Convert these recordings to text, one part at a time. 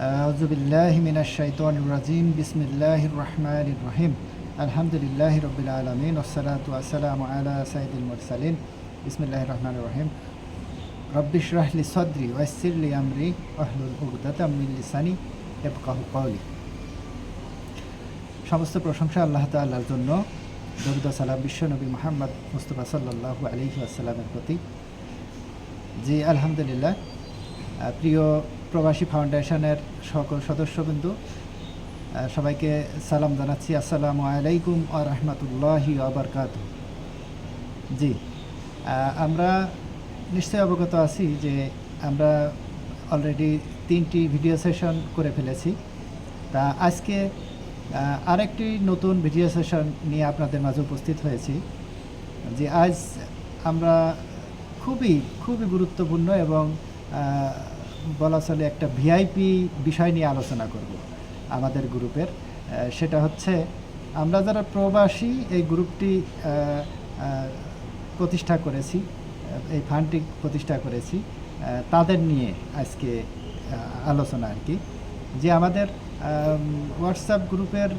أعوذ بالله من الشيطان الرجيم بسم الله الرحمن الرحيم الحمد لله رب العالمين والصلاة والسلام على سيد المرسلين بسم الله الرحمن الرحيم رب اشرح لي صدري ويسر لي أمري واحلل عقدة من لساني يفقهوا قولي সমস্ত প্রশংসা আল্লাহ তাআলার জন্য দরুদ ও সালাম বিশ্ব নবী মোহাম্মদ মুস্তফা সাল্লাল্লাহু আলাইহি ওয়াসাল্লামের প্রতি জি আলহামদুলিল্লাহ আহ, প্রিয় প্রবাসী ফাউন্ডেশনের সকল সদস্যবৃন্দ সবাইকে সালাম জানাচ্ছি। আসসালামু আলাইকুম আ রহমতুল্লাহি আবরকাত জি আমরা নিশ্চয়ই অবগত আছি যে আমরা অলরেডি তিনটি ভিডিও সেশন করে ফেলেছি। তা আজকে আরেকটি নতুন ভিডিও সেশন নিয়ে আপনাদের মাঝে উপস্থিত হয়েছি। যে আজ আমরা খুবই খুবই গুরুত্বপূর্ণ এবং বলা চলে একটা ভিআইপি বিষয় নিয়ে আলোচনা করব আমাদের গ্রুপের। সেটা হচ্ছে আমরা যারা প্রবাসী, এই গ্রুপটি প্রতিষ্ঠা করেছি এই ফান্ডটি প্রতিষ্ঠা করেছি তাদের নিয়ে আজকে আলোচনা আর কি। যে আমাদের হোয়াটসঅ্যাপ গ্রুপের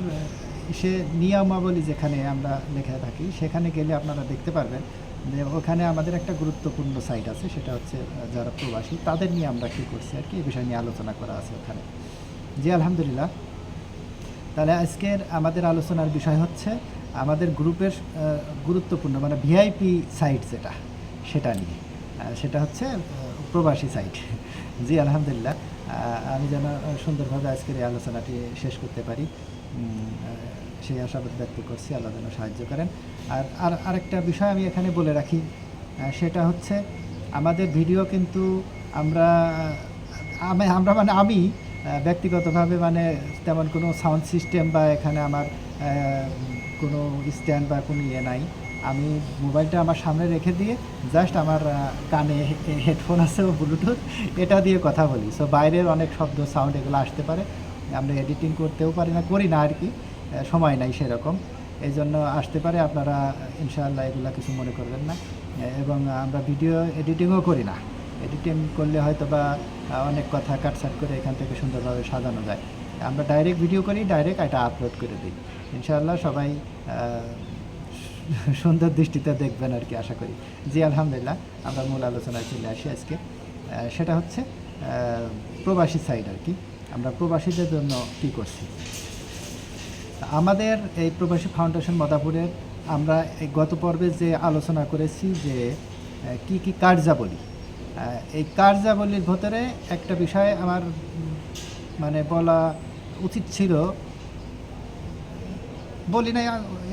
সে নিয়মাবলী যেখানে আমরা লেখা থাকি, সেখানে গেলে আপনারা দেখতে পারবেন ওখানে আমাদের একটা গুরুত্বপূর্ণ সাইট আছে, সেটা হচ্ছে যারা প্রবাসী, তাদের নিয়ে আমরা কী করছি আর কি, এই বিষয় নিয়ে আলোচনা করা আছে ওখানে। জি, আলহামদুলিল্লাহ। তাহলে আজকের আমাদের আলোচনার বিষয় হচ্ছে, আমাদের গ্রুপের গুরুত্বপূর্ণ মানে ভিআইপি সাইট যেটা, সেটা নিয়ে। সেটা হচ্ছে প্রবাসী সাইট জি, আলহামদুলিল্লাহ। আমি যেন সুন্দরভাবে আজকের এই আলোচনাটি শেষ করতে পারি। সেই আশাবাদ ব্যক্ত করছি, আল্লাহ যেন সাহায্য করেন। আর আর আরেকটা বিষয় আমি এখানে বলে রাখি সেটা হচ্ছে আমাদের ভিডিও কিন্তু আমরা আমি, আমরা মানে আমি ব্যক্তিগতভাবে মানে তেমন কোনো সাউন্ড সিস্টেম বা এখানে আমার কোনো স্ট্যান্ড বা কোনো ইয়ে নাই। আমি মোবাইলটা আমার সামনে রেখে দিয়ে জাস্ট আমার কানে হেডফোন আছে ও ব্লুটুথ, এটা দিয়ে কথা বলি। সো বাইরের অনেক শব্দ, সাউন্ড এগুলো আসতে পারে। আমরা এডিটিং করতেও পারি না, করি না আর কি। সময় নাই সেরকম। এই জন্য আসতে পারে, আপনারা ইনশাআল্লাহ এগুলা কিছু মনে করবেন না। এবং আমরা ভিডিও এডিটিংও করি না। এডিটিং করলে হয়তো বা অনেক কথা কাটছাট করে এখান থেকে সুন্দরভাবে সাজানো যায়। আমরা ডাইরেক্ট ভিডিও করি, ডাইরেক্ট এটা আপলোড করে দিই। ইনশাআল্লাহ সবাই সুন্দর দৃষ্টিতে দেখবেন আর কি, আশা করি। জি, আলহামদুলিল্লাহ, আমরা মূল আলোচনায় চলে আসি আজকে। সেটা হচ্ছে প্রবাসী সাইড আর কি। আমরা প্রবাসীদের জন্য কী করছি? আমাদের এই প্রবাসী ফাউন্ডেশন মদাপুরের আমরা এই গত পর্বে যে আলোচনা করেছি যে কি কি কার্যাবলী এই কার্যাবলীর ভেতরে একটা বিষয় আমার মানে বলা উচিত ছিল। বলি না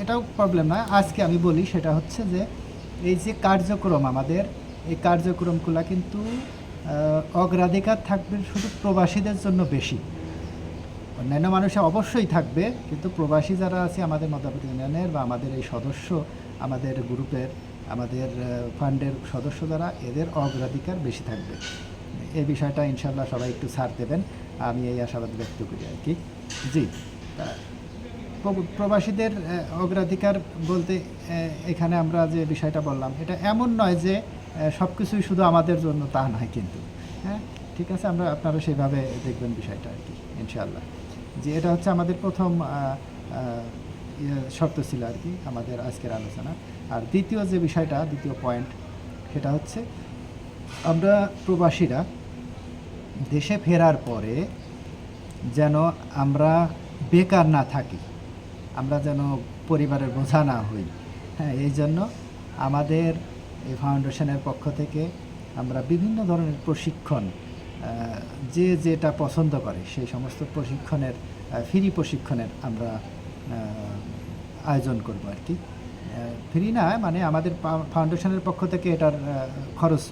এটাও প্রবলেম না, আজকে আমি বলি সেটা হচ্ছে যে, এই যে কার্যক্রম আমাদের, এই কার্যক্রমগুলো কিন্তু অগ্রাধিকার থাকবে শুধু প্রবাসীদের জন্য বেশি। অন্যান্য মানুষে অবশ্যই থাকবে, কিন্তু প্রবাসী যারা আছে আমাদের মতামত ইউনিয়নের বা আমাদের এই সদস্য, আমাদের গ্রুপের, আমাদের ফান্ডের সদস্য যারা, এদের অগ্রাধিকার বেশি থাকবে। এই বিষয়টা ইনশাল্লাহ সবাই একটু ছাড় দেবেন। আমি এই আশাবাদ ব্যক্ত করি আর কি। জি। প্রবাসীদের অগ্রাধিকার বলতে এখানে আমরা যে বিষয়টা বললাম, এটা এমন নয় যে সব কিছুই শুধু আমাদের জন্য তা নয় কিন্তু হ্যাঁ? ঠিক আছে? আমরা আপনারা সেভাবে দেখবেন বিষয়টা আর কি, ইনশাআল্লাহ। যে এটা হচ্ছে আমাদের প্রথম ইয়ে শর্ত ছিল আর কি আমাদের আজকের আলোচনা। আর দ্বিতীয় যে বিষয়টা, দ্বিতীয় পয়েন্ট, সেটা হচ্ছে আমরা প্রবাসীরা দেশে ফেরার পরে যেন আমরা বেকার না থাকি, আমরা যেন পরিবারের বোঝা না হই। হ্যাঁ এই জন্য আমাদের এই ফাউন্ডেশনের পক্ষ থেকে আমরা বিভিন্ন ধরনের প্রশিক্ষণ যে যেটা পছন্দ করে, সেই সমস্ত প্রশিক্ষণের ফ্রি প্রশিক্ষণের আমরা আয়োজন করব আর কি। ফ্রি না মানে আমাদের ফাউন্ডেশনের পক্ষ থেকে এটার খরচ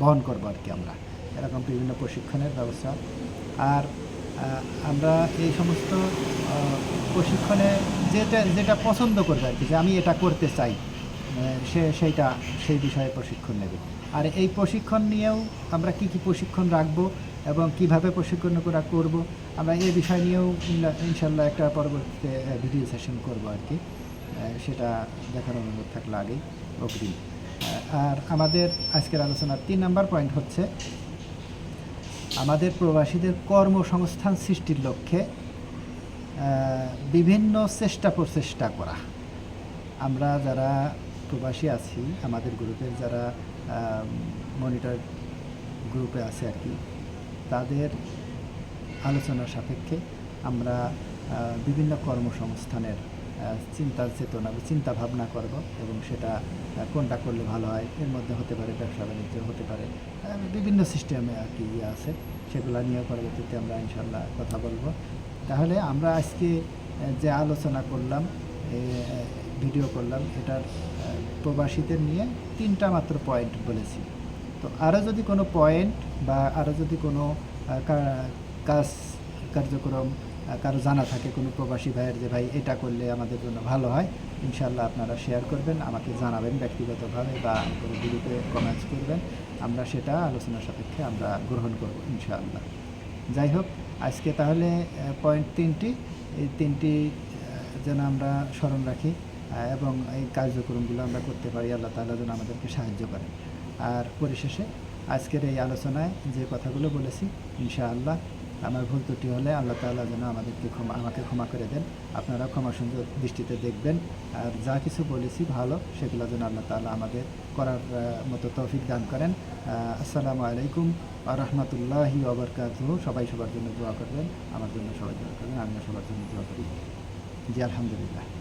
বহন করব আর কি আমরা। এরকম বিভিন্ন প্রশিক্ষণের ব্যবস্থা। আর আমরা এই সমস্ত প্রশিক্ষণে যেটা যেটা পছন্দ করবে আর কি, যে আমি এটা করতে চাই সে, সেইটা, সেই বিষয়ে প্রশিক্ষণ নেবে। আর এই প্রশিক্ষণ নিয়েও আমরা কি কি প্রশিক্ষণ রাখব এবং কীভাবে প্রশিক্ষণ করা করব, আমরা এই বিষয় নিয়েও ইনশাল্লাহ একটা পরবর্তীতে ভিডিও সেশন করব আর কি। সেটা দেখার অনুরোধ থাকলে আগেই অগ্রিম। আর আমাদের আজকের আলোচনার তিন নাম্বার পয়েন্ট হচ্ছে, আমাদের প্রবাসীদের কর্মসংস্থান সৃষ্টির লক্ষ্যে বিভিন্ন চেষ্টা প্রচেষ্টা করা। আমরা যারা প্রবাসী আছি, আমাদের গ্রুপের যারা মনিটর গ্রুপে আছে আর কি। তাদের আলোচনার সাপেক্ষে আমরা বিভিন্ন কর্মসংস্থানের চিন্তা চেতনা বা চিন্তা ভাবনা করব এবং সেটা কোনটা করলে ভালো হয়, এর মধ্যে হতে পারে ব্যবসা বাণিজ্য, হতে পারে বিভিন্ন সিস্টেমে আর কি ইয়ে আছে। সেগুলো নিয়ে পরবর্তীতে আমরা ইনশাল্লাহ কথা বলব। তাহলে আমরা আজকে যে আলোচনা করলাম ভিডিও করলাম, এটার প্রবাসীদের নিয়ে তিনটা মাত্র পয়েন্ট বলেছি। তো আরও যদি কোনো পয়েন্ট বা আরও যদি কোনো কাজ, কার্যক্রম কারও জানা থাকে, কোনো প্রবাসী ভাইয়ের যে, ভাই, এটা করলে আমাদের জন্য ভালো হয় ইনশাল্লাহ আপনারা শেয়ার করবেন, আমাকে জানাবেন ব্যক্তিগতভাবে বা কোনো গ্রুপে কমেন্টস করবেন। আমরা সেটা আলোচনা সাপেক্ষে আমরা গ্রহণ করব, ইনশাআল্লাহ। যাই হোক, আজকে তাহলে পয়েন্ট তিনটি। এই তিনটি যেন আমরা স্মরণ রাখি। এবং এই কার্যক্রমগুলো আমরা করতে পারি, আল্লাহ তাআলা যেন আমাদেরকে সাহায্য করেন। আর পরিশেষে আজকের এই আলোচনায় যে কথাগুলো বলেছি, ইনশাআল্লাহ আমার ভুল ত্রুটি হলে আল্লাহ তাআলা যেন আমাদেরকে ক্ষমা, আমাকে ক্ষমা করে দেন। আপনারা ক্ষমা সুন্দর দৃষ্টিতে দেখবেন। আর যা কিছু বলেছি ভালো, সেগুলো যেন আল্লাহ তাআলা আমাদের করার মতো তৌফিক দান করেন। আসসালামু আলাইকুম আ রহমতুল্লাহি ওবরকাতুহ সবাই সবার জন্য দোয়া করবেন, আমার জন্য সবাই দোয়া করবেন, আমিও সবার জন্য দোয়া করি। জি, আলহামদুলিল্লাহ।